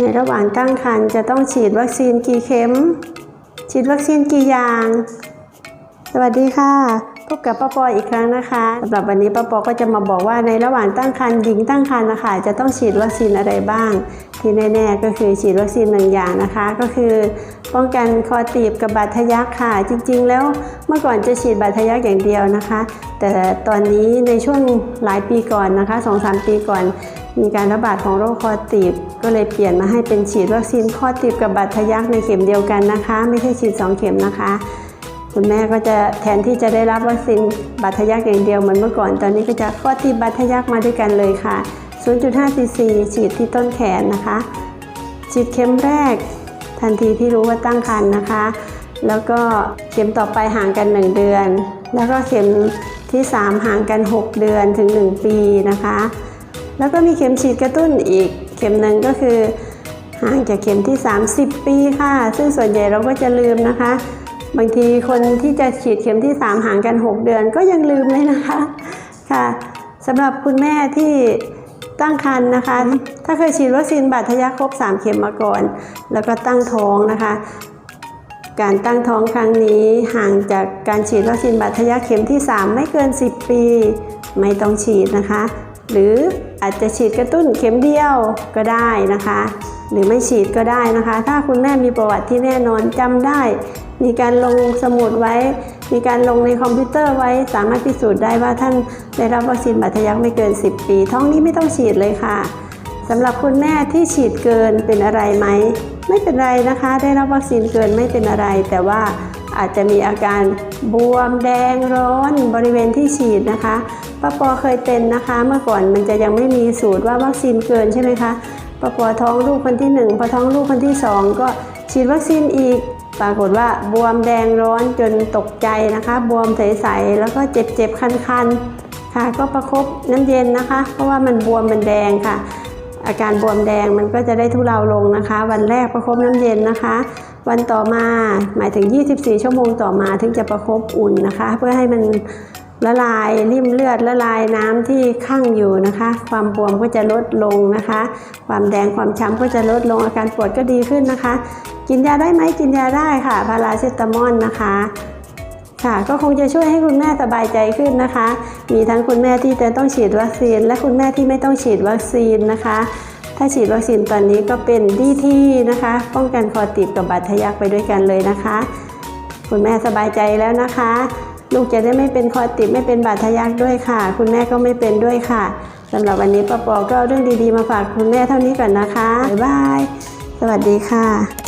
ในระหว่างตั้งครรภ์จะต้องฉีดวัคซีนกี่เข็ม ฉีดวัคซีนกี่อย่าง สวัสดีค่ะ พบกับป้าปออีกครั้งนะคะสำหรับวันนี้ป้าปอก็จะมาบอกว่าในระหว่างตั้งครรภ์หญิงตั้งครรภ์นะคะจะต้องฉีดวัคซีนอะไรบ้าง ที่แน่ๆก็คือฉีดวัคซีนหนึ่งอย่างนะคะ ก็คือ ป้องกันคอตีบกับบาดทะยักค่ะ จริง ๆ แล้วเมื่อก่อนจะฉีดบาดทะยักอย่างเดียวนะคะ แต่ตอนนี้ในช่วงหลายปีก่อนนะคะ2-3ปีก่อน มีการระบาดของโรคคอตีบ ก็เลยเปลี่ยนมาให้เป็นฉีดวัคซีนคอตีบกับบาดทะยักในเข็มเดียวกันนะคะ ไม่ใช่ฉีดสองเข็มนะคะ คุณแม่ก็จะแทนที่จะได้รับวัคซีนบาดทะยักอย่างเดียวเหมือนเมื่อก่อน ตอนนี้ก็จะข้อตีบบาดทะยักมาด้วยกันเลยค่ะ 0.5 ซีซีฉีดที่ต้นแขนนะคะ ฉีดเข็มแรก ทันทีที่รู้ว่าตั้งครรภ์นะคะ แล้วก็เข็มต่อไปห่างกัน 1 เดือน แล้วก็เข็มที่ 3 ห่างกัน 6 เดือนถึง 1 ปีนะคะ แล้วก็มีเข็มฉีดกระตุ้นอีกเข็มหนึ่งก็คือห่างจากเข็มที่ 30 ปีค่ะ ซึ่งส่วนใหญ่เราก็จะลืมนะคะ บางทีคนที่จะฉีดเข็มที่ 3 ห่างกัน 6 เดือนก็ยังลืมเลยนะคะค่ะสำหรับคุณแม่ที่ตั้งครรภ์นะคะ ถ้าเคยฉีดวัคซีนบาดทะยักครบ 3 เข็มมาก่อน แล้วก็ตั้งท้องนะคะ การตั้งท้องครั้งนี้ห่างจากการฉีดวัคซีนบาดทะยักเข็มที่ 3 ไม่เกิน 10 ปี ไม่ต้องฉีดนะคะ หรืออาจจะฉีดกระตุ้นเข็มเดียวก็ได้นะคะ หรือไม่ฉีดก็ได้นะคะ ถ้าคุณแม่มีประวัติที่แน่นอนจำได้ มีการลงสมุดไว้ มีการลงในคอมพิวเตอร์ไว้สามารถพิสูจน์ได้ว่าท่านได้รับวัคซีนบาดทะยักไม่เกิน 10 ปี ท้องนี้ไม่ต้องฉีดเลยค่ะสำหรับคุณแม่ที่ฉีดเกินเป็นอะไรไหมไม่เป็นไรนะคะ ได้รับวัคซีนเกินไม่เป็นอะไร แต่ว่า อาจจะมีอาการบวมแดงร้อนบริเวณที่ฉีดนะคะป้าปอเคยเป็นนะคะ เมื่อก่อนมันจะยังไม่มีสูตรว่าวัคซีนเกินใช่ไหมคะป้าปอท้องลูกคนที่หนึ่งพอท้องลูกคนที่สองก็ฉีดวัคซีนอีก ปรากฏว่าบวมแดงร้อนจนตกใจนะคะ บวมใสๆแล้วก็เจ็บๆคันๆค่ะ ก็ประคบน้ำเย็นนะคะ เพราะว่ามันบวมมันแดงค่ะอาการบวมแดงมันก็จะได้ทุเลาลงนะคะ วันแรกประคบน้ำเย็นนะคะ วันต่อมาหมายถึง 24 ชั่วโมงต่อมาถึงจะประคบอุ่นนะคะ เพื่อให้มันละลายริ่มเลือดละลายน้ำที่ข้างอยู่นะคะ ความบวมก็จะลดลงนะคะ ความแดงความช้ำก็จะลดลงอาการปวดก็ดีขึ้นนะคะ กินยาได้ไหมกินยาได้ค่ะ พาราเซตามอลนะคะค่ะก็คงจะช่วยให้คุณแม่สบายใจขึ้นนะคะ มีทั้งคุณแม่ที่จะต้องฉีดวัคซีน และคุณแม่ที่ไม่ต้องฉีดวัคซีนนะคะ ถ้าฉีดวัคซีนตอนนี้ก็เป็นดีที่นะคะ ป้องกันคอติดกับบาดทะยักไปด้วยกันเลยนะคะ คุณแม่สบายใจแล้วนะคะ ลูกจะได้ไม่เป็นคอติดไม่เป็นบาดทะยักด้วยค่ะ คุณแม่ก็ไม่เป็นด้วยค่ะสำหรับวันนี้ป้าปอก็เอาเรื่องดีๆมาฝากคุณแม่เท่านี้ก่อนนะคะบ๊ายบาย สวัสดีค่ะ